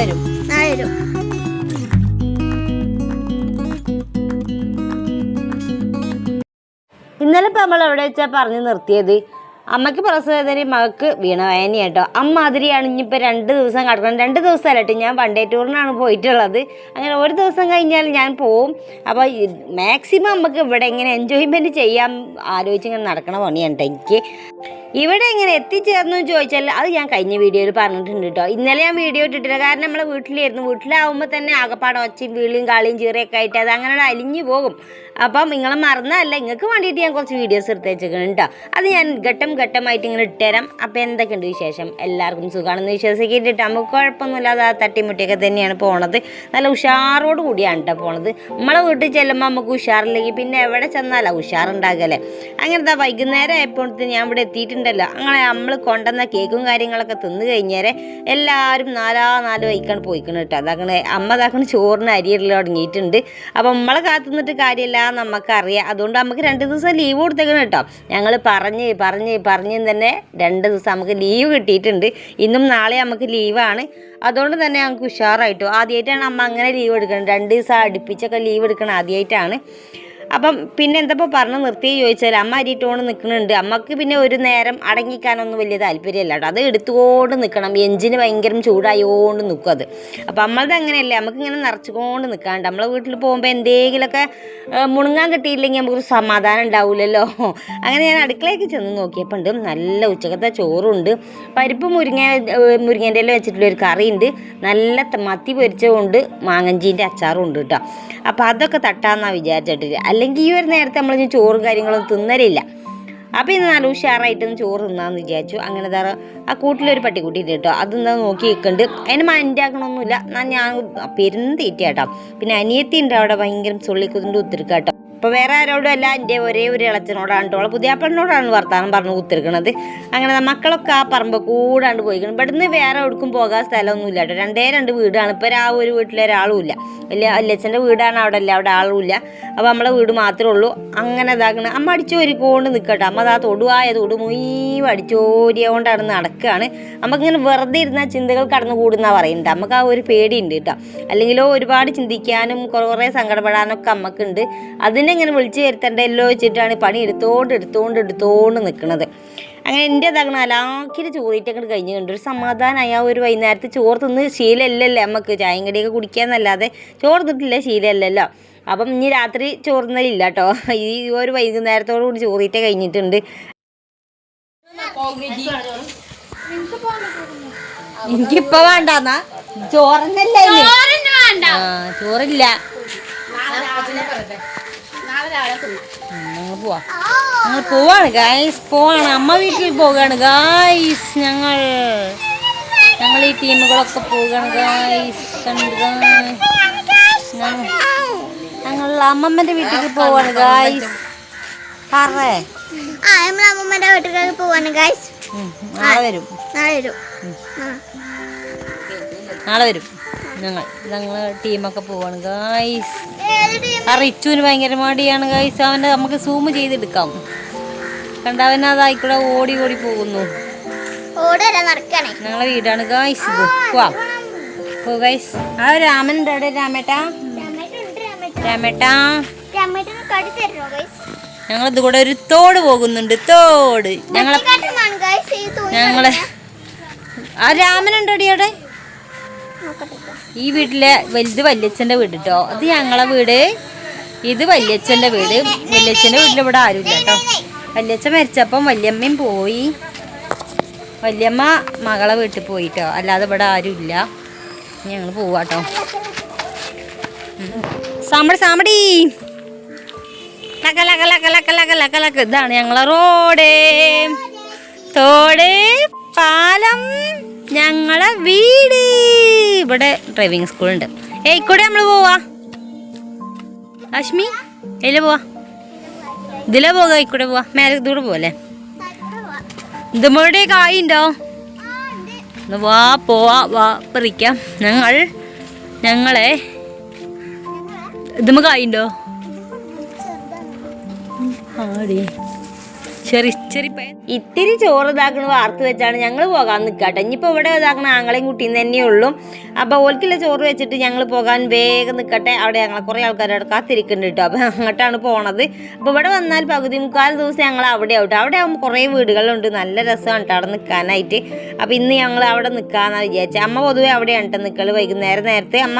വരും ഇന്നലെ ഇപ്പം നമ്മൾ എവിടെ വെച്ചാൽ പറഞ്ഞു നിർത്തിയത്? അമ്മയ്ക്ക് പ്രസവവേദന മകൾക്ക് വീണവേദന കേട്ടോ. അമ്മാതിരിയാണ് ഇനിയിപ്പോൾ രണ്ട് ദിവസം കിടക്കണം. രണ്ട് ദിവസമല്ല കേട്ടോ ഞാൻ വണ്ടേ ടൂറിനാണ് പോയിട്ടുള്ളത്. അങ്ങനെ ഒരു ദിവസം കഴിഞ്ഞാൽ ഞാൻ പോവും. അപ്പോൾ മാക്സിമം നമുക്ക് ഇവിടെ ഇങ്ങനെ എൻജോയ്മെന്റ് ചെയ്യാൻ ആലോചിച്ച് ഇങ്ങനെ നടക്കണ പണിയാണ് കേട്ടോ എനിക്ക്. ഇവിടെ എങ്ങനെ എത്തിച്ചേർന്നു എന്ന് ചോദിച്ചാൽ അത് ഞാൻ കഴിഞ്ഞ വീഡിയോയിൽ പറഞ്ഞിട്ടുണ്ട് കേട്ടോ ഇന്നലെ ഞാൻ വീഡിയോ ഇട്ടിട്ടില്ല. കാരണം നമ്മളെ വീട്ടിലായിരുന്നു. വീട്ടിലാവുമ്പോൾ തന്നെ ആകപ്പാടെ ഒച്ചയും വീളിയും കാളിയും ചീറയൊക്കെ ആയിട്ട് അത് അങ്ങനെ അലിഞ്ഞു പോകും. അപ്പം നിങ്ങൾ മറന്നല്ല നിങ്ങൾക്ക് വേണ്ടിയിട്ട് ഞാൻ കുറച്ച് വീഡിയോസ് എടുത്ത് വെച്ചേക്കണം കേട്ടോ അത് ഞാൻ ഘട്ടം ഘട്ടമായിട്ട് ഇങ്ങനെ ഇട്ടുതരാം. അപ്പോൾ എന്തൊക്കെയുണ്ട് വിശേഷം? എല്ലാവർക്കും സുഖമാണെന്ന് വിശ്വസിക്കിട്ട് നമുക്ക് കുഴപ്പമൊന്നുമില്ലാതെ ആ തട്ടിമുട്ടിയൊക്കെ തന്നെയാണ് പോണത്. നല്ല ഉഷാറോട് കൂടിയാണ് കേട്ടോ പോണത്. നമ്മളെ വീട്ടിൽ ചെല്ലുമ്പോൾ നമുക്ക് ഉഷാറില്ലെങ്കിൽ പിന്നെ എവിടെ ചെന്നാലാ ഉഷാറുണ്ടാകല്ലേ അങ്ങനത്തെ വൈകുന്നേരം ആയപ്പോഴത്തെ ഞാൻ ഇവിടെ എത്തിയിട്ടുണ്ടല്ലോ. അങ്ങനെ നമ്മൾ കൊണ്ടുവന്ന കേക്കും കാര്യങ്ങളൊക്കെ തിന്നു കഴിഞ്ഞേരെ എല്ലാവരും നാലാ നാല് വൈക്കാണ് പോയിക്കണം കേട്ടോ അതങ്ങനെ അമ്മ അതാക്കണ ചോറിന് അരിയിൽ തുടങ്ങിയിട്ടുണ്ട്. അപ്പം നമ്മളെ കാത്തുനിന്നിട്ട് കാര്യമില്ല. നമുക്കറിയാം. അതുകൊണ്ട് നമുക്ക് രണ്ട് ദിവസം ലീവ് കൊടുത്തേക്കണം കേട്ടോ. ഞങ്ങൾ പറഞ്ഞ് പറഞ്ഞ് പറഞ്ഞ് തന്നെ രണ്ട് ദിവസം നമുക്ക് ലീവ് കിട്ടിയിട്ടുണ്ട്. ഇന്നും നാളെ നമുക്ക് ലീവാണ് അതുകൊണ്ട് തന്നെ ഞങ്ങൾക്ക് ഉഷാറായിട്ടു. ആദ്യമായിട്ടാണ് അമ്മ അങ്ങനെ ലീവ് എടുക്കുന്നത് രണ്ട് ദിവസം അടുപ്പിച്ചൊക്കെ ലീവ് എടുക്കണം ആദ്യമായിട്ടാണ് അപ്പം പിന്നെ എന്തപ്പോൾ പറഞ്ഞു നിർത്തി ചോദിച്ചാൽ അമ്മ അരിയിട്ടോണ്ട് നിൽക്കുന്നുണ്ട് അമ്മയ്ക്ക് പിന്നെ ഒരു നേരം അടങ്ങിക്കാനൊന്നും വലിയ താല്പര്യമില്ല കേട്ടോ. അത് എടുത്തുകൊണ്ട് നിൽക്കണം എഞ്ചിന് ഭയങ്കര ചൂടായോണ്ട് നിൽക്കും അത്. അപ്പം നമ്മളത് അങ്ങനെയല്ലേ? നമുക്ക് ഇങ്ങനെ നിറച്ചുകൊണ്ട് നിൽക്കാണ്ട് നമ്മളെ വീട്ടിൽ പോകുമ്പോൾ എന്തെങ്കിലുമൊക്കെ മുണുങ്ങാൻ കിട്ടിയില്ലെങ്കിൽ നമുക്കൊരു സമാധാനം ഉണ്ടാവില്ലല്ലോ അങ്ങനെ ഞാൻ അടുക്കളയ്ക്ക് ചെന്ന് നോക്കിയപ്പോൾ ഉണ്ട്. നല്ല ഉച്ചക്കത്തെ ചോറുണ്ട്. പരിപ്പ് മുരിങ്ങ മുരിങ്ങേന്റെ ഇല വെച്ചിട്ടുള്ള ഒരു കറിയുണ്ട്. നല്ല മത്തി പൊരിച്ചതുകൊണ്ട് മാങ്ങഞ്ചീന്റെ അച്ചാറും ഉണ്ട് കേട്ടോ. അപ്പോൾ അതൊക്കെ തട്ടാന്നാണ് വിചാരിച്ചിട്ട്. അല്ലെങ്കിൽ ഈ ഒരു നേരത്തെ നമ്മൾ ചോറും കാര്യങ്ങളും തിന്നലില്ല. അപ്പോൾ ഇന്ന് നല്ല ഉഷാറായിട്ടൊന്ന് ചോറ് തിന്നാന്ന് വിചാരിച്ചു. അങ്ങനെ ദാ ആ കൂട്ടിലൊരു പട്ടിക്കുട്ടി ഉണ്ട് കേട്ടോ. അതെന്താ നോക്കി നിൽക്കുന്നുണ്ട്. അതിന് മൈൻഡാക്കണമൊന്നുമില്ല ഞാൻ പെരുന്തീറ്റ കേട്ടോ. പിന്നെ അനിയത്തി ഉണ്ട് അവിടെ ഭയങ്കര ചുള്ളിക്കുതിന്റെ ഉത്തിരിക്ക അപ്പോൾ വേറെ ആരോടും അല്ല എന്റെ ഒരേ ഒരു ഇളച്ചനോടാണ് കേട്ടോ. പുതിയാപ്പളിനോടാണ് വർത്താനം പറഞ്ഞു കുത്തിരിക്കണത്. അങ്ങനെ മക്കളൊക്കെ ആ പറമ്പ് കൂടാണ്ട് പോയിക്കണം. ഇവിടുന്ന് വേറെ എവിടേക്കും പോകാൻ സ്ഥലമൊന്നുമില്ല കേട്ടോ. രണ്ടേ രണ്ട് വീടാണ്. ഇപ്പോൾ ആ ഒരു വീട്ടിൽ ഒരാളും ഇല്ല. വലിയ അല്ലച്ചന്റെ വീടാണ് അവിടെ അല്ല അവിടെ ആളും ഇല്ല. അപ്പോൾ നമ്മളെ വീട് മാത്രമേ ഉള്ളൂ. അങ്ങനെ ഇതാക്കണം അമ്മ അടിച്ചോരിക്കൊണ്ട് നിൽക്കട്ടെ അമ്മ അതാ തൊടുവായ തൊടു മുഴുവൻ അടിച്ചോരിയോണ്ടാണ് നടക്കുകയാണ് നമുക്കിങ്ങനെ വെറുതെ ഇരുന്ന ചിന്തകൾ കടന്നു കൂടുന്നാ പറയുന്നുണ്ട് നമുക്ക് ആ ഒരു പേടിയുണ്ട് കേട്ടോ. അല്ലെങ്കിലോ ഒരുപാട് ചിന്തിക്കാനും കുറേ സങ്കടപ്പെടാനൊക്കെ അമ്മക്കുണ്ട്. അതിനെ ഇങ്ങനെ വിളിച്ചു വരുത്തണ്ടല്ലോ വെച്ചിട്ടാണ് പണി എടുത്തോണ്ട് എടുത്തോണ്ട് എടുത്തോണ്ട് നിൽക്കുന്നത് അങ്ങനെ എന്റെ ഇതാകണം അലാക്കിന് ചോറിയിട്ടൊക്കെ കഴിഞ്ഞ് കണ്ടു. ഒരു സമാധാനമായി ആ ഒരു വൈകുന്നേരത്ത് ചോറ് തിന്ന് ശീലമല്ലല്ലേ നമുക്ക് ചായയും കടിയൊക്കെ കുടിക്കാന്നല്ലാതെ ചോറ് തിന്നിട്ടില്ല ശീലമല്ലല്ലോ അപ്പം ഇനി രാത്രി ചോറുന്നലില്ല കേട്ടോ ഈ ഒരു വൈകുന്നേരത്തോടു കൂടി ചോറിയിട്ട കഴിഞ്ഞിട്ടുണ്ട്. എനിക്കിപ്പോ വേണ്ടെന്നാ. ചോറന്നല്ലേ ചോറില്ല. ഞങ്ങൾ പോവാ. ഞങ്ങൾ പോവാണ് ഗായ്സ് പോവാണ്. അമ്മ വീട്ടിൽ പോവുകയാണ് ഗായ്സ് ഞങ്ങൾ. ഞങ്ങൾ ഈ ടീമുകളൊക്കെ പോവുകയാണ് ഗായ്സ് കണ്ട് ഞങ്ങൾ അമ്മമ്മന്റെ വീട്ടിലേക്ക് പോവാണ് ഗായ്സ് പറേ. നമ്മൾ അമ്മമ്മന്റെ വീട്ടിലേക്ക് പോവാണ് ഉം, നാളെ വരും. നാളെ വരും. നാളെ വരും. ഞങ്ങൾ ഞങ്ങൾ ടീമൊക്കെ പോവാണ്. ഗായ്സ് ആ റിച്ചുവിന് ഭയങ്കര മടിയാണ്. ഗായ്സ് അവന്റെ നമുക്ക് സൂം ചെയ്തെടുക്കാം. കണ്ടവൻ അതായിക്കൂടെ ഓടി ഓടി പോകുന്നു. ഞങ്ങളെ വീടാണ്. ഗായ്സ് പോവാ. പോ ഗൈസ് ആ രാമൻ ഉണ്ട് രാമേട്ടാ? രാമേട്ടാ? ഞങ്ങൾ ഇതുകൂടെ ഒരു തോട് പോകുന്നുണ്ട്. തോട്. ഞങ്ങളെ ഞങ്ങളെ ആ രാമനുണ്ടോടി അവിടെ? ഈ വീട്ടിലെ വലുത് വല്യച്ഛന്റെ വീട് കേട്ടോ അത് ഞങ്ങളെ വീട്. ഇത് വല്യച്ഛന്റെ വീട്. വല്യച്ഛന്റെ വീട്ടിൽ ഇവിടെ ആരുമില്ല കേട്ടോ വല്യച്ഛൻ മരിച്ചപ്പം വല്യമ്മയും പോയി. വല്യമ്മ മകളെ വീട്ടിൽ പോയിട്ടോ അല്ലാതെ ഇവിടെ ആരുമില്ല ഞങ്ങൾ പോവാട്ടോ സാമ്പടി സാമ്പടി ഇതാണ് ഞങ്ങളെ റോഡ്. തോട് പാലം. ഞങ്ങളെ വീട്. ഇവിടെ ഡ്രൈവിംഗ് സ്കൂളുണ്ട് ഏയ് ഇക്കൂടെ നമ്മൾ പോവാ? അശ്മി ഇതിലെ പോവാ. ഇതിലെ പോകാ ഇക്കൂടെ പോവാ. മേലെ ഇതൂടെ പോവല്ലേ? ഇതുമ്പോഴേ കായുണ്ടോ വാ പോവാ വാ പറിക്കാം. ഞങ്ങൾ ഞങ്ങളെ ഇതുമ്മ കായുണ്ടോ ആടി. ഇത്തിരി ചോറ് ഇതാക്കണ വാർത്ത് വെച്ചാണ് ഞങ്ങൾ പോകാൻ നിൽക്കട്ടെ ഇനിയിപ്പോൾ ഇവിടെ ഇതാക്കണ ആങ്ങളെയും കുട്ടിയും തന്നെയേ ഉള്ളൂ. അപ്പോൾ ഓൽക്കില്ല ചോറ് വെച്ചിട്ട് ഞങ്ങൾ പോകാൻ വേഗം നിൽക്കട്ടെ അവിടെ ഞങ്ങളെ കുറേ ആൾക്കാരോട് കാത്തിരിക്കുന്നുണ്ട് കേട്ടോ അപ്പോൾ അങ്ങോട്ടാണ് പോണത്. അപ്പോൾ ഇവിടെ വന്നാൽ പകുതി മുക്കാൽ ദിവസം ഞങ്ങൾ അവിടെ ആവട്ടെ അവിടെ ആകുമ്പോൾ കുറേ വീടുകളുണ്ട്. നല്ല രസമാണ് കേട്ടോ അവിടെ നിൽക്കാനായിട്ട് അപ്പോൾ ഇന്ന് ഞങ്ങൾ അവിടെ നിൽക്കാമെന്നാണ് വിചാരിച്ചത് അമ്മ പൊതുവെ അവിടെയാണ് കേട്ടോ നിൽക്കൽ വൈകുന്നേരം നേരത്തെ അമ്മ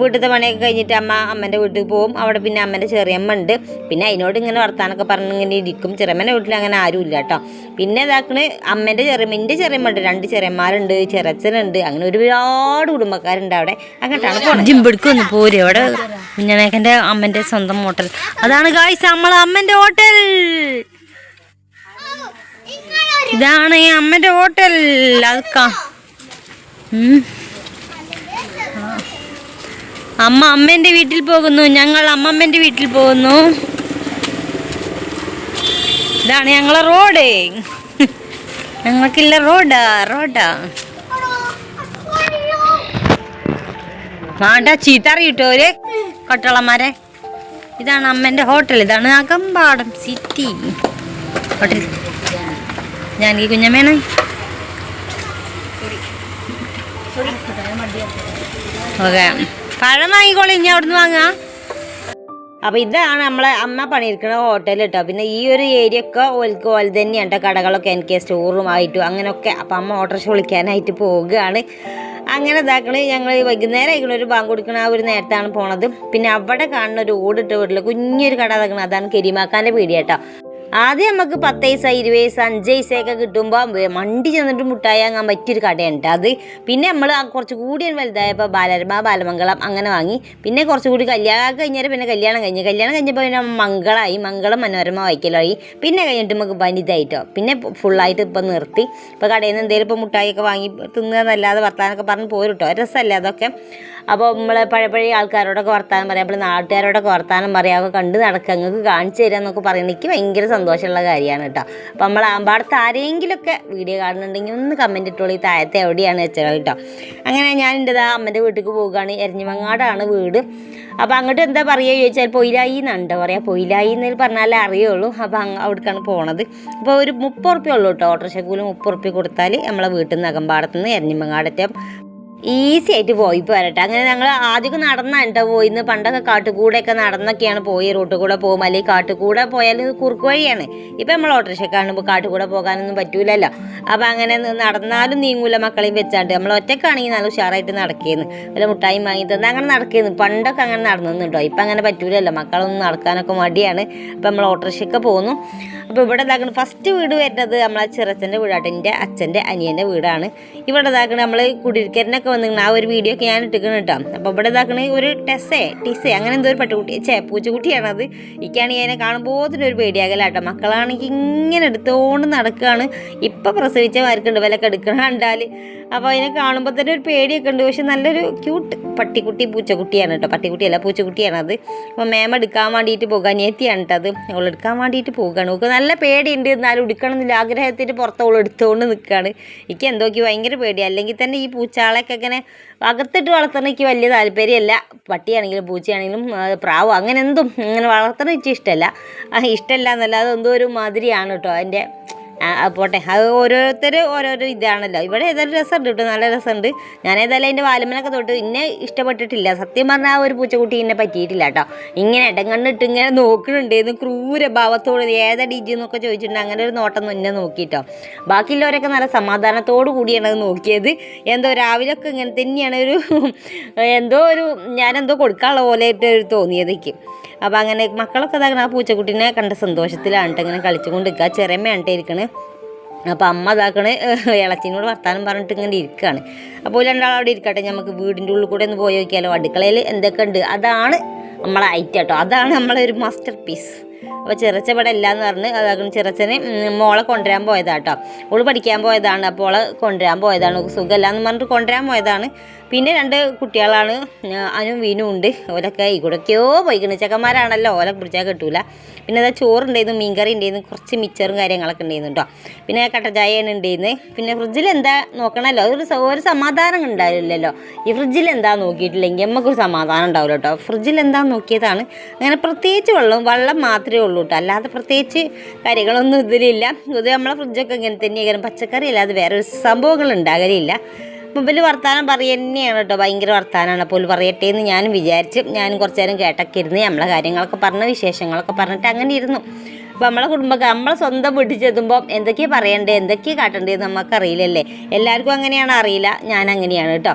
വീട്ടിലത്തെ പണിയൊക്കെ കഴിഞ്ഞിട്ട് അമ്മ അമ്മന്റെ വീട്ടിൽ പോകും. അവിടെ പിന്നെ അമ്മന്റെ ചെറിയമ്മ ഉണ്ട്. പിന്നെ അതിനോട് ഇങ്ങനെ വർത്താനൊക്കെ പറഞ്ഞ് ഇങ്ങനെ ഇരിക്കും. ചെറിയമ്മന്റെ വീട്ടിൽ അങ്ങനെ ആരും ഇല്ല കേട്ടോ. പിന്നെ ഇതാക്കണ് അമ്മേന്റെ ചെറിയമ്മ എന്റെ ചെറിയമ്മ ഉണ്ട് രണ്ട് ചെറിയന്മാരുണ്ട് ചെറച്ചനുണ്ട് അങ്ങനെ ഒരുപാട് കുടുംബക്കാരുണ്ട് അവിടെ. അങ്ങോട്ടാണ് ജിമ്പെടുക്കൊന്ന് പോരും അവിടെ കുഞ്ഞമേക്കന്റെ അമ്മന്റെ സ്വന്തം ഹോട്ടൽ. അതാണ് കായ്സ് നമ്മളെ അമ്മന്റെ ഹോട്ടൽ. ഇതാണ് ഈ അമ്മന്റെ ഹോട്ടൽ. അതൊക്കെ അമ്മ അമ്മേന്റെ വീട്ടിൽ പോകുന്നു ഞങ്ങൾ അമ്മമ്മേന്റെ വീട്ടിൽ പോകുന്നു. ഇതാണ് ഞങ്ങളെ റോഡ്. ഞങ്ങൾക്കില്ല റോഡാ റോഡാ. വേണ്ട ചീത്ത അറിയിട്ടോര് കൊട്ടളന്മാരെ? ഇതാണ് അമ്മന്റെ ഹോട്ടൽ ഇതാണ് അകമ്പാടം സിറ്റി ഹോട്ടൽ. ഞാൻ ഈ കുഞ്ഞമ്മേനെ. ഓക്കെ. പഴം വാങ്ങിക്കോളി ഇനി അവിടുന്ന് വാങ്ങാം അപ്പോൾ ഇതാണ് നമ്മളെ അമ്മ പണിയിരിക്കുന്ന ഹോട്ടൽ കേട്ടോ പിന്നെ ഈ ഒരു ഏരിയ ഒക്കെ ഓൽക്ക് ഓൽ തന്നെയാണ് കേട്ടോ കടകളൊക്കെ എനിക്ക് സ്റ്റോറും ആയിട്ടും അങ്ങനെയൊക്കെ അപ്പം അമ്മ ഓട്ടോറിക്ഷ വിളിക്കാനായിട്ട് പോവുകയാണ്. അങ്ങനെ ഇതാക്കണ ഞങ്ങൾ വൈകുന്നേരം ആയിക്കണ ഒരു ബാങ്ക് കൊടുക്കണ ആ ഒരു നേരത്താണ് പോണത്. പിന്നെ അവിടെ കാണുന്ന ഒരു ഓടിട്ട് വീട്ടിൽ കുഞ്ഞൊരു കട ഇതാക്കണം. അതാണ് കെരിമാക്കാന്റെ പീടിയ കേട്ടോ ആദ്യം നമുക്ക് പത്ത് പൈസ ഇരുപത് പൈസ അഞ്ച് പൈസയൊക്കെ കിട്ടുമ്പോൾ മണ്ടി ചെന്നിട്ട് മുട്ടായി വാങ്ങാൻ പറ്റിയൊരു കടയുണ്ട്. അത് പിന്നെ നമ്മൾ കുറച്ച് കൂടി വലുതായപ്പോൾ ബാലരമ ബാലമംഗളം അങ്ങനെ വാങ്ങി. പിന്നെ കുറച്ചുകൂടി കല്യാണം കഴിഞ്ഞാൽ പിന്നെ കല്യാണം കഴിഞ്ഞു. കല്യാണം കഴിഞ്ഞപ്പോൾ പിന്നെ മംഗളമായി മംഗളം മനോരമ വായിക്കലായി പിന്നെ കഴിഞ്ഞിട്ട് നമുക്ക് വനിതായിട്ടോ. പിന്നെ ഫുള്ളായിട്ട് ഇപ്പം നിർത്തി. ഇപ്പോൾ കടയിൽ നിന്ന് എന്തെങ്കിലും ഇപ്പോൾ മുട്ടായിയൊക്കെ വാങ്ങി തിന്നുക എന്നല്ലാതെ വർത്താനൊക്കെ പറഞ്ഞ് പോരുട്ടോ. രസമല്ലേ അതൊക്കെ? അപ്പോൾ നമ്മൾ പഴയ ആൾക്കാരോടൊക്കെ വർത്താനം പറയാം നമ്മൾ നാട്ടുകാരോടൊക്കെ വർത്താനം പറയാം ഒക്കെ കണ്ട് നടക്കുക നിങ്ങൾക്ക് കാണിച്ചു തരാം എന്നൊക്കെ പറയുന്നത് എനിക്ക് ഭയങ്കര സന്തോഷമുള്ള കാര്യമാണ് കേട്ടോ. അപ്പോൾ നമ്മൾ ആമ്പാടത്ത് ആരെങ്കിലുമൊക്കെ വീഡിയോ കാണുന്നുണ്ടെങ്കിൽ ഒന്ന് കമന്റ് ഈ താഴത്തെ എവിടെയാണ് വെച്ചാൽ കേട്ടോ. അങ്ങനെ ഞാൻ എന്റെ ആ അമ്മന്റെ വീട്ടിലേക്ക് പോവുകയാണ് എരഞ്ഞിമങ്ങാടാണ് വീട്. അപ്പോൾ അങ്ങോട്ട് എന്താ പറയുക ചോദിച്ചാൽ പൊയിലായി എന്നുണ്ട് പറയുക പൊയിലായി എന്ന് പറഞ്ഞാലേ അറിയുള്ളൂ. അപ്പോൾ അങ്ങ് അവിടേക്കാണ് പോണത്. അപ്പോൾ ഒരു മുപ്പത് ഉറുപ്പ്യ ഉള്ളൂ കേട്ടോ ഓട്ടോറിക്ഷ കൂലി മുപ്പത് റുപ്യ കൊടുത്താൽ നമ്മളെ വീട്ടിൽ നിന്ന് അകമ്പാടത്ത് നിന്ന് എരഞ്ഞിമങ്ങാടത്തെ ഈസി ആയിട്ട് പോയി. പോരട്ടെ അങ്ങനെ ഞങ്ങൾ ആദ്യമൊക്കെ നടന്നാണ് കേട്ടോ പോയിന്ന് പണ്ടൊക്കെ കാട്ടുകൂടെയൊക്കെ നടന്നൊക്കെയാണ് പോയി. റോട്ടിൽ കൂടെ പോകും. അല്ലെങ്കിൽ കാട്ടുകൂടെ പോയാൽ കുറുക്ക് വഴിയാണ്. ഇപ്പം നമ്മൾ ഓട്ടോറിക്ഷ കാണുമ്പോൾ കാട്ടുകൂടെ പോകാനൊന്നും പറ്റൂലല്ലോ. അപ്പം അങ്ങനെ നടന്നാലും നീങ്ങൂല മക്കളെയും വെച്ചാണ്ട്. നമ്മൾ ഒറ്റക്കാണെങ്കിൽ നല്ല ഉഷാറായിട്ട് നടക്കുന്നു. വല്ല മുട്ടായി വാങ്ങി തന്നെ അങ്ങനെ നടക്കുന്നു. പണ്ടൊക്കെ അങ്ങനെ നടന്നു കേട്ടോ. ഇപ്പം അങ്ങനെ പറ്റൂലല്ലോ. മക്കളൊന്നും നടക്കാനൊക്കെ മടിയാണ്. അപ്പം നമ്മൾ ഓട്ടോറിക്ഷയ്ക്ക് പോകുന്നു അപ്പോൾ ഇവിടെ ഇതാക്കണം ഫസ്റ്റ് വീട് വരുന്നത് നമ്മളെ ചെറുച്ചന്റെ വീടാട്ടോ അച്ഛന്റെ അനിയന്റെ വീടാണ്. ഇവിടെ ഇതാക്കണം നമ്മൾ കുടിരിക്കലിനൊക്കെ വന്നിങ്ങനെ ആ ഒരു വീഡിയോ ഒക്കെ ഞാൻ ഇട്ടിക്കണം കേട്ടോ. അപ്പോൾ ഇവിടെ ഇതാക്കണ ഒരു ടെസ്സേ ടിസേ അങ്ങനെ എന്തോ ഒരു പട്ടുകുട്ടി ചേ പൂച്ചക്കുട്ടിയാണത്. ഇക്കാണെങ്കിൽ അതിനെ കാണുമ്പോൾ തന്നെ ഒരു പേടിയാകലാട്ടോ മക്കളാണെങ്കിൽ ഇങ്ങനെ എടുത്തുകൊണ്ട് നടക്കുകയാണ് ഇപ്പം പ്രസവിച്ചവർക്കുണ്ട് വിലക്കെടുക്കണ കണ്ടാൽ അപ്പോൾ അതിനെ കാണുമ്പോൾ തന്നെ ഒരു പേടിയൊക്കെ ഉണ്ട്. പക്ഷെ നല്ലൊരു ക്യൂട്ട് പട്ടിക്കുട്ടി പൂച്ചക്കുട്ടിയാണ് കേട്ടോ. പട്ടിക്കുട്ടിയല്ല പൂച്ചക്കുട്ടിയാണ് പൂച്ചക്കുട്ടിയാണത് അപ്പോൾ മേമ എടുക്കാൻ വേണ്ടിയിട്ട് പോകുക അനിയത്തിയാണ് കേട്ടോ അത്. അവൾ എടുക്കാൻ വേണ്ടിയിട്ട് പോകുകയാണ് ഓക്ക് നല്ല പേടിയുണ്ട്. എന്നാലും എടുക്കണം എന്നില്ല ആഗ്രഹത്തിന്റെ പുറത്ത് അവൾ എടുത്തുകൊണ്ട് നിൽക്കുകയാണ്. എനിക്ക് എന്തോക്ക് ഭയങ്കര പേടി അല്ലെങ്കിൽ തന്നെ ഈ പൂച്ചാളൊക്കെ ഇങ്ങനെ അകത്തിട്ട് വളർത്തണം എനിക്ക് വലിയ താല്പര്യമല്ല. പട്ടിയാണെങ്കിലും പൂച്ചയാണെങ്കിലും പ്രാവ് അങ്ങനെ എന്തും ഇങ്ങനെ വളർത്തണം എനിക്ക് ഇഷ്ടമല്ല ഇഷ്ടമല്ല എന്നല്ലാതെ എന്തോ ഒരു മാതിരിയാണ് കേട്ടോ അതിന്റെ പോട്ടെ. അത് ഓരോരുത്തർ ഓരോരോ ഇതാണല്ലോ. ഇവിടെ ഏതായാലും രസമുണ്ട് കേട്ടോ. നല്ല രസമുണ്ട്. ഞാൻ ഏതായാലും അതിന്റെ വാലുമനൊക്കെ തൊട്ട് ഇന്നെ ഇഷ്ടപ്പെട്ടിട്ടില്ല. സത്യം പറഞ്ഞാൽ ആ ഒരു പൂച്ചക്കുട്ടി എന്നെ പറ്റിയിട്ടില്ല കേട്ടോ. ഇങ്ങനെ ഇടങ്ങണ്ണിട്ട് ഇങ്ങനെ നോക്കുന്നുണ്ടായിരുന്നു ക്രൂര ഭാവത്തോട് ഏതാ ഡിജി എന്നൊക്കെ ചോദിച്ചിട്ടുണ്ട്. അങ്ങനെ ഒരു നോട്ടം എന്നെ നോക്കിയിട്ടോ ബാക്കിയുള്ളവരൊക്കെ നല്ല സമാധാനത്തോടു കൂടിയാണ് അത് നോക്കിയത്. എന്തോ രാവിലെയൊക്കെ ഇങ്ങനെ തന്നെയാണ് ഒരു എന്തോ ഒരു ഞാനെന്തോ കൊടുക്കാനുള്ള പോലെ ആയിട്ട് തോന്നിയതേക്ക്. അപ്പോൾ അങ്ങനെ മക്കളൊക്കെ ഇതാക്കണം ആ പൂച്ചക്കുട്ടീനെ കണ്ട സന്തോഷത്തിലാണ് ഇങ്ങനെ കളിച്ചുകൊണ്ട് നിൽക്കുക ചെറിയമ്മയാണ് ഇരിക്കണേ. അപ്പോൾ അമ്മ ഇതാക്കണ് ഇളച്ചിനോട് വർത്താനം പറഞ്ഞിട്ട് ഇങ്ങനെ ഇരിക്കുകയാണ് അപ്പോൾ രണ്ടാൾ അവിടെ ഇരിക്കട്ടെ നമുക്ക് വീടിന്റെ ഉള്ളിൽ കൂടെ ഒന്ന് പോയി നോക്കിയാലോ. അടുക്കളയിൽ എന്തൊക്കെ ഉണ്ട് അതാണ് നമ്മളെ ഐറ്റം കേട്ടോ അതാണ് നമ്മളെ ഒരു മാസ്റ്റർ പീസ് അപ്പോൾ ചെറച്ച ഇവിടെ ഇല്ലാന്ന് പറഞ്ഞ് അതാകും ചെറച്ചന് മോളെ കൊണ്ടുവരാൻ പോയതാട്ടോ. ഓൾ പഠിക്കാൻ പോയതാണ് അപ്പോൾ ഓളെ കൊണ്ടുവരാൻ പോയതാണ്. സുഖമല്ല സുഖമില്ലാന്ന് പറഞ്ഞിട്ട് കൊണ്ടുവരാൻ പോയതാണ്. പിന്നെ രണ്ട് കുട്ടികളാണ് അനും വീനും ഉണ്ട്. ഓലൊക്കെ കൂടെയൊക്കെയോ പോയിക്കണ്. ചെക്കന്മാരാണല്ലോ ഓലെ പിടിച്ചാൽ കിട്ടൂല. പിന്നെ അതാ ചോറുണ്ടായിരുന്നു മീൻകറി ഉണ്ടായിരുന്നു കുറച്ച് മിച്ചറും കാര്യങ്ങളൊക്കെ ഉണ്ടായിരുന്നു കേട്ടോ. പിന്നെ കട്ടചായയാണ് ഉണ്ടായിരുന്നത് പിന്നെ ഫ്രിഡ്ജിൽ എന്താ നോക്കണമല്ലോ അതൊരു ഒരു സമാധാനം ഉണ്ടാവില്ലല്ലോ. ഈ ഫ്രിഡ്ജിൽ എന്താ നോക്കിയിട്ടില്ലെങ്കിൽ നമുക്കൊരു സമാധാനം ഉണ്ടാവില്ല കേട്ടോ. ഫ്രിഡ്ജിൽ എന്താ നോക്കിയതാണ് അങ്ങനെ പ്രത്യേകിച്ച് വെള്ളം വെള്ളം മാത്രമേ മാത്രമേ ഉള്ളൂ കേട്ടോ അല്ലാതെ പ്രത്യേകിച്ച് കാര്യങ്ങളൊന്നും ഇതിലില്ല. ഇത് നമ്മളെ ഫ്രിഡ്ജൊക്കെ ഇങ്ങനെ തന്നെയായിരുന്നു പച്ചക്കറി അല്ലാതെ വേറെ ഒരു സംഭവങ്ങൾ ഉണ്ടാകലില്ല. മുമ്പിൽ വർത്താനം പറയുക കേട്ടോ ഭയങ്കര വർത്താനമാണ് അപ്പോൾ പറയട്ടെ എന്ന് ഞാനും വിചാരിച്ച് ഞാനും കുറച്ച് നേരം കേട്ടൊക്കെ ഇരുന്ന് നമ്മളെ കാര്യങ്ങളൊക്കെ പറഞ്ഞ വിശേഷങ്ങളൊക്കെ പറഞ്ഞിട്ട് അങ്ങനെ ഇരുന്നു. അപ്പോൾ നമ്മളെ കുടുംബക്കാർ നമ്മളെ സ്വന്തം വീട്ടിൽ ചെത്തുമ്പോൾ എന്തൊക്കെയാണ് പറയേണ്ടത്? എന്തൊക്കെയാണ് കാട്ടേണ്ടത് നമുക്കറിയില്ലല്ലേ എല്ലാവർക്കും അങ്ങനെയാണ് അറിയില്ല? ഞാൻ അങ്ങനെയാണ് കേട്ടോ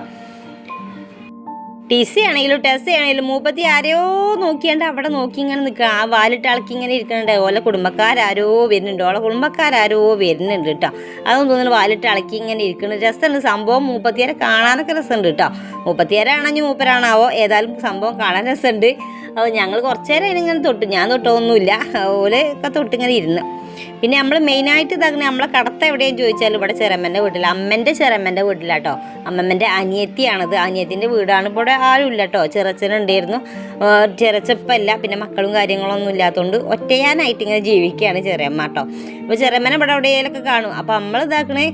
ടി സി ആണെങ്കിലും ടെസ്സി ആണെങ്കിലും മൂപ്പത്തി ആരെയോ നോക്കിയാണ്ട് അവിടെ നോക്കി ഇങ്ങനെ നിൽക്കുക. ആ വാലിട്ട് ആൾക്ക് ഇങ്ങനെ ഇരിക്കുന്നുണ്ട്. ഓലെ കുടുംബക്കാരോ വരുന്നുണ്ട്. ഓളെ കുടുംബക്കാരോ വരുന്നുണ്ട് കേട്ടോ. അതൊന്നും തോന്നുന്നു വാലിട്ട് ആൾക്ക് ഇങ്ങനെ ഇരിക്കുന്നു രസമുണ്ട് സംഭവം മൂപ്പത്തിയാരെ കാണാനൊക്കെ രസമുണ്ട് കേട്ടോ. മൂപ്പത്തിയാരാണെങ്കിൽ മൂപ്പരാണാവോ? ഏതായാലും സംഭവം കാണാൻ രസമുണ്ട്. അപ്പോൾ ഞങ്ങൾ കുറച്ച് നേരം ഇങ്ങനെ തൊട്ടു ഞാൻ തൊട്ടൊന്നുമില്ല ഓലെ ഒക്കെ തൊട്ടിങ്ങനെ ഇരുന്ന്. പിന്നെ നമ്മൾ മെയിനായിട്ട് ഇതാക്കുന്ന നമ്മളെ കടത്ത എവിടെയും ചോദിച്ചാൽ ഇവിടെ ചെറമ്മന്റെ വീട്ടിൽ അമ്മന്റെ ചെറമ്മന്റെ വീട്ടിലാട്ടോ. അമ്മമ്മന്റെ അനിയത്തിയാണത്. അനിയത്തിന്റെ വീടാണ് ഇപ്പോൾ ഇവിടെ ആരും ഇല്ല കേട്ടോ ചെറച്ചനുണ്ടായിരുന്നു ചെറച്ചപ്പല്ല പിന്നെ മക്കളും കാര്യങ്ങളൊന്നും ഇല്ലാത്തതുകൊണ്ട് ഒറ്റയാനായിട്ട് ഇങ്ങനെ ജീവിക്കുകയാണ് ചെറിയമ്മ കേട്ടോ അപ്പോൾ ചെറിയമ്മനെ ഇവിടെ എവിടെയെങ്കിലൊക്കെ കാണും. അപ്പോൾ നമ്മൾ ഇതാക്കണേ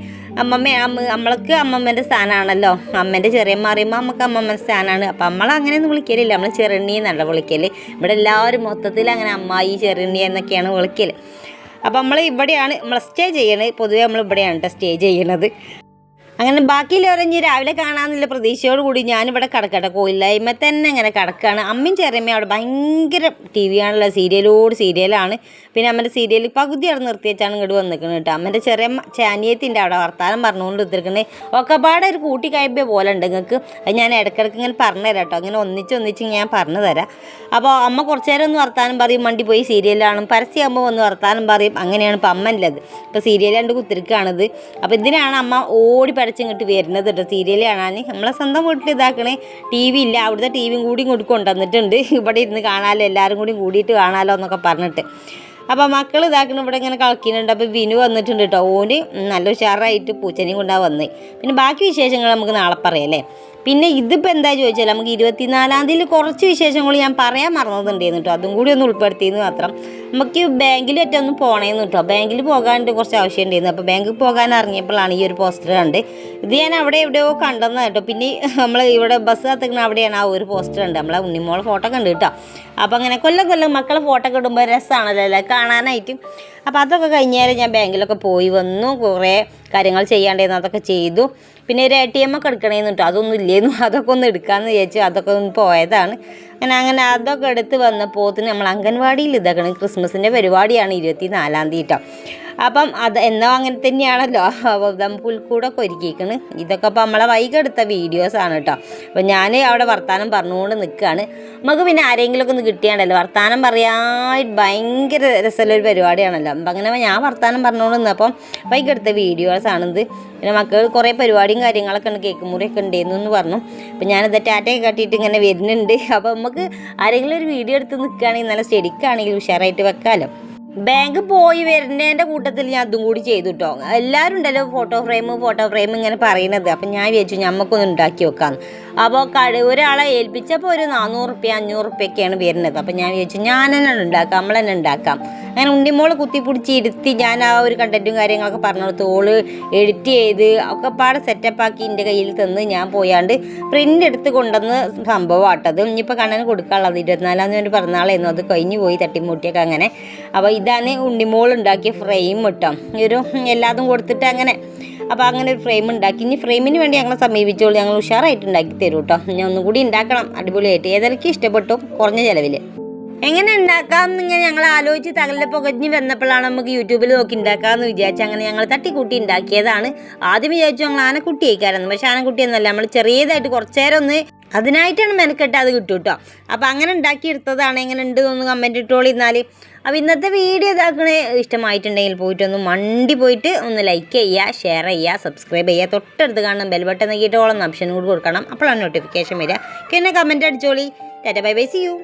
അമ്മമ്മ അമ്മ നമ്മൾക്ക് അമ്മമ്മേന്റെ സ്ഥാനമാണല്ലോ അമ്മേന്റെ ചെറിയമ്മ അറിയുമ്പോൾ നമുക്ക് അമ്മമ്മേന്റെ സ്ഥാനമാണ് അപ്പം നമ്മൾ അങ്ങനെയൊന്നും വിളിക്കലില്ല. നമ്മൾ ചെറുണ്ണി എന്നല്ല വിളിക്കൽ ഇവിടെ എല്ലാവരും മൊത്തത്തിൽ അങ്ങനെ അമ്മായി ചെറുണ്ണി എന്നൊക്കെയാണ് വിളിക്കൽ അപ്പം നമ്മൾ ഇവിടെയാണ് നമ്മൾ സ്റ്റേ ചെയ്യണത്. പൊതുവേ നമ്മൾ ഇവിടെയാണ് കേട്ടോ സ്റ്റേ ചെയ്യണത്. അങ്ങനെ ബാക്കിയുള്ളവരെ ഇനി രാവിലെ കാണാമെന്നുള്ള പ്രതീക്ഷയോട് കൂടി ഞാനിവിടെ കിടക്കട്ടെ. കോയില്ലായ്മ തന്നെ ഇങ്ങനെ കിടക്കുകയാണ്. അമ്മയും ചെറിയമ്മയും അവിടെ ഭയങ്കര ടി വി ആണല്ലോ സീരിയലോട് സീരിയലാണ്. പിന്നെ അമ്മന്റെ സീരിയൽ പകുതി അവിടെ നിർത്തി വെച്ചാണ് ഇങ്ങോട്ട് വന്നിരിക്കുന്നത് കേട്ടോ. അമ്മന്റെ ചെറിയ ചാനിയത്തിന്റെ അവിടെ വർത്താനം പറഞ്ഞുകൊണ്ട് എടുത്തിരിക്കുന്നത് ഒക്കെ പാടെ ഒരു കൂട്ടിക്കയപ്പിയ പോലെ ഉണ്ട് നിങ്ങൾക്ക് അത് ഞാൻ ഇടയ്ക്കിടയ്ക്ക് ഇങ്ങനെ പറഞ്ഞു തരാം കേട്ടോ. അങ്ങനെ ഒന്നിച്ച് ഒന്നിച്ച് ഞാൻ പറഞ്ഞു തരാം അപ്പോൾ അമ്മ കുറച്ച് നേരം ഒന്ന് വർത്താനം പറയും വണ്ടി പോയി സീരിയലാണ് പരസ്യമാകുമ്പോൾ ഒന്ന് വർത്താനം പറയും. അങ്ങനെയാണ് ഇപ്പം അമ്മ അത് ഇപ്പോൾ സീരിയൽ കണ്ട് കുത്തിരിക്കുകയാണിത്. അപ്പോൾ ഇതിനാണ് അമ്മ ഓടി പടച്ചിങ്ങോട്ട് വരുന്നത് കേട്ടോ സീരിയൽ കാണാൻ. നമ്മളെ സ്വന്തം വീട്ടിൽ ഇതാക്കണേ. ടി വി ഇല്ല. അവിടുത്തെ ടി വിയും കൂടി ഇങ്ങോട്ട് കൊണ്ടുവന്നിട്ടുണ്ട്. ഇവിടെ ഇരുന്ന് കാണാമല്ലോ എല്ലാവരും കൂടി കൂടിയിട്ട് കാണാമല്ലോ എന്നൊക്കെ പറഞ്ഞിട്ട്. അപ്പോൾ മക്കൾ ഇതാക്കണം ഇവിടെ ഇങ്ങനെ കളിക്കുന്നുണ്ട്. അപ്പോൾ വിനു വന്നിട്ടുണ്ട് കേട്ടോ ഓന് നല്ല ഉഷാറായിട്ട് പൂച്ചനെയും കൊണ്ടാണ് വന്നത് പിന്നെ ബാക്കി വിശേഷങ്ങൾ നമുക്ക് നാളെ പറയാം അല്ലേ? പിന്നെ ഇതിപ്പോൾ എന്താ ചോദിച്ചാൽ നമുക്ക് ഇരുപത്തിനാലാം തീയതി കുറച്ച് വിശേഷങ്ങൾ ഞാൻ പറയാൻ മറന്നതുണ്ടായിരുന്നു കേട്ടോ. അതും കൂടി ഒന്ന് ഉൾപ്പെടുത്തിയെന്ന് മാത്രം. നമുക്ക് ബാങ്കിൽ ഒന്ന് പോകണമെന്ന് കേട്ടോ. ബാങ്കിൽ പോകാണ്ട് കുറച്ച് ആവശ്യം ഉണ്ടായിരുന്നു അപ്പോൾ ബാങ്കിൽ പോകാൻ ഇറങ്ങിയപ്പോഴാണ് ഈ ഒരു പോസ്റ്റർ കണ്ട്. ഇത് ഞാൻ അവിടെ എവിടെയോ കണ്ടെന്ന് കേട്ടോ. പിന്നെ നമ്മൾ ഇവിടെ ബസ് കത്തിക്കുന്ന അവിടെയാണ് ആ ഒരു പോസ്റ്റർ ഉണ്ട് നമ്മളെ ഉണ്ണിമോളെ ഫോട്ടോ കണ്ട് കേട്ടോ. അപ്പോൾ അങ്ങനെ കൊല്ലം കൊല്ലം മക്കളെ ഫോട്ടോ ഒക്കെ ഇടുമ്പോൾ രസമാണല്ലോ അല്ലേ? കാണാനായിട്ട്. അപ്പോൾ അതൊക്കെ കഴിഞ്ഞാൽ ഞാൻ ബാങ്കിലൊക്കെ പോയി വന്നു. കുറേ കാര്യങ്ങൾ ചെയ്യാണ്ടായിരുന്നു. അതൊക്കെ ചെയ്തു. പിന്നെ ഒരു എ ടി എം ഒക്കെ എടുക്കണേന്ന് കേട്ടോ. അതൊന്നും ഇല്ലേന്നു. അതൊക്കെ ഒന്ന് എടുക്കാമെന്ന് വിചാരിച്ചു അതൊക്കെ ഒന്ന് പോയതാണ്. അങ്ങനെ അങ്ങനെ അതൊക്കെ എടുത്ത് വന്നപ്പോത്തിന് നമ്മൾ അംഗൻവാടിയിൽ ഇതാക്കണം. ക്രിസ്മസിന്റെ പരിപാടിയാണ് ഇരുപത്തി നാലാം തീയതി കേട്ടോ അപ്പം അത് എന്നോ അങ്ങനെ തന്നെയാണല്ലോ. അപ്പം പുൽക്കൂടൊക്കെ ഒരുക്കിയിരിക്കണ് ഇതൊക്കെ അപ്പം നമ്മളെ വൈകെടുത്ത വീഡിയോസാണ് കേട്ടോ അപ്പം ഞാൻ അവിടെ വർത്തമാനം പറഞ്ഞുകൊണ്ട് നിൽക്കുകയാണ് നമുക്ക് പിന്നെ ആരെങ്കിലുമൊക്കെ ഒന്ന് കിട്ടിയാണല്ലോ. വർത്തമാനം പറയാൻ ഭയങ്കര രസമുള്ള ഒരു പരിപാടിയാണല്ലോ. അപ്പം അങ്ങനെ ഞാൻ വർത്തമാനം പറഞ്ഞുകൊണ്ട് നിന്നപ്പം വൈകെടുത്ത വീഡിയോസാണിത് പിന്നെ മക്കൾ കുറേ പരിപാടിയും കാര്യങ്ങളൊക്കെ ഉണ്ട് കേക്ക് മുറിയൊക്കെ ഉണ്ടായിരുന്നു എന്ന് പറഞ്ഞു. അപ്പം ഞാനിത് ടാറ്റയൊക്കെ കട്ടിയിട്ട് ഇങ്ങനെ വരുന്നുണ്ട്. അപ്പോൾ നമുക്ക് ആരെങ്കിലും ഒരു വീഡിയോ എടുത്ത് നിൽക്കുകയാണെങ്കിൽ നല്ല സ്റ്റഡിക്കാണെങ്കിൽ ഉഷാറായിട്ട് വെക്കാമല്ലോ ബാങ്ക് പോയി വരുന്നതിന്റെ കൂട്ടത്തിൽ ഞാൻ അതും കൂടി ചെയ്തു കേട്ടോ എല്ലാവരും ഉണ്ടല്ലോ ഫോട്ടോ ഫ്രെയിം ഫോട്ടോ ഫ്രെയിം ഇങ്ങനെ പറയുന്നത്. അപ്പം ഞാൻ വിചാരിച്ചു ഞമ്മക്കൊന്ന് ഉണ്ടാക്കി വെക്കാമെന്ന് അപ്പോൾ കട ഒരാളെ ഏൽപ്പിച്ചപ്പോൾ ഒരു നാനൂറ് റുപ്യ അഞ്ഞൂറ് റുപ്യൊക്കെയാണ് വരുന്നത്. അപ്പം ഞാൻ വിചാരിച്ചു ഞാൻ തന്നെ ഉണ്ടാക്കാം നമ്മൾ തന്നെ ഉണ്ടാക്കാം. അങ്ങനെ ഉണ്ണിമോൾ കുത്തിപ്പിടിച്ച് ഇരുത്തി ഞാൻ ആ ഒരു കണ്ടന്റും കാര്യങ്ങളൊക്കെ പറഞ്ഞു കൊടുത്തു ഓൾ എഡിറ്റ് ചെയ്ത് ഒക്കെ പാടെ സെറ്റപ്പാക്കി എന്റെ കയ്യിൽ തന്ന് ഞാൻ പോയാണ്ട് പ്രിന്റ് എടുത്ത് കൊണ്ടുവന്ന് സംഭവമാട്ടത് ഇനിയിപ്പോൾ കണ്ണന് കൊടുക്കാനുള്ളത് ഇരുപത്തിനാലാം തീയതി പിറന്നാളായിരുന്നു. അത് കഴിഞ്ഞ് പോയി തട്ടിമുട്ടിയൊക്കെ അങ്ങനെ. അപ്പോൾ ഇതാണ് ഉണ്ണിമോൾ ഉണ്ടാക്കിയ ഫ്രെയിം കിട്ടും ഒരു എല്ലാതും കൊടുത്തിട്ട് അങ്ങനെ അപ്പോൾ അങ്ങനെ ഒരു ഫ്രെയിം ഉണ്ടാക്കി. ഇനി ഫ്രെയിമിന് വേണ്ടി ഞങ്ങളെ സമീപിച്ചോളൂ. ഞങ്ങൾ ഉഷാറായിട്ട് ഉണ്ടാക്കി തരും കേട്ടോ ഞാൻ ഒന്നും കൂടി ഉണ്ടാക്കണം. അടിപൊളിയായിട്ട്. ഏതൊക്കെ ഇഷ്ടപ്പെട്ടു? കുറഞ്ഞ ചിലവിൽ എങ്ങനെ ഉണ്ടാക്കാം ഇങ്ങനെ ഞങ്ങൾ ആലോചിച്ച് തകലിലെ പുകഞ്ഞ് വന്നപ്പോഴാണ് നമുക്ക് യൂട്യൂബിൽ നോക്കി ഉണ്ടാക്കാമെന്ന് വിചാരിച്ചു അങ്ങനെ ഞങ്ങൾ തട്ടിക്കൂട്ടി ഉണ്ടാക്കിയതാണ്. ആദ്യം വിചാരിച്ചു ഞങ്ങൾ ആനക്കുട്ടി അയക്കാറുണ്ട് പക്ഷെ ആനക്കുട്ടി എന്നല്ല നമ്മൾ ചെറിയതായിട്ട് കുറച്ചേരം ഒന്ന് അതിനായിട്ടാണ് മെനക്കെട്ട് അത് കിട്ടും കേട്ടോ. അപ്പോൾ അങ്ങനെ ഉണ്ടാക്കിയെടുത്തതാണ്. എങ്ങനെ ഉണ്ട് എന്ന് കമന്റ് ഇട്ടോളൂ എന്നാൽ അപ്പോൾ ഇന്നത്തെ വീഡിയോ ഇതാക്കണേ ഇഷ്ടമായിട്ടുണ്ടെങ്കിൽ പോയിട്ടൊന്ന് മണ്ടി പോയിട്ട് ഒന്ന് ലൈക്ക് ചെയ്യുക ഷെയർ ചെയ്യുക സബ്സ്ക്രൈബ് ചെയ്യുക. തൊട്ടടുത്ത് കാണണം ബെൽ ബട്ടൺ നോക്കിയിട്ട് ഓളം ഓപ്ഷൻ കൂടി കൊടുക്കണം. അപ്പോഴാണ് നോട്ടിഫിക്കേഷൻ വരിക. പിന്നെ comment അടിച്ചോളി. Tata bye bye see you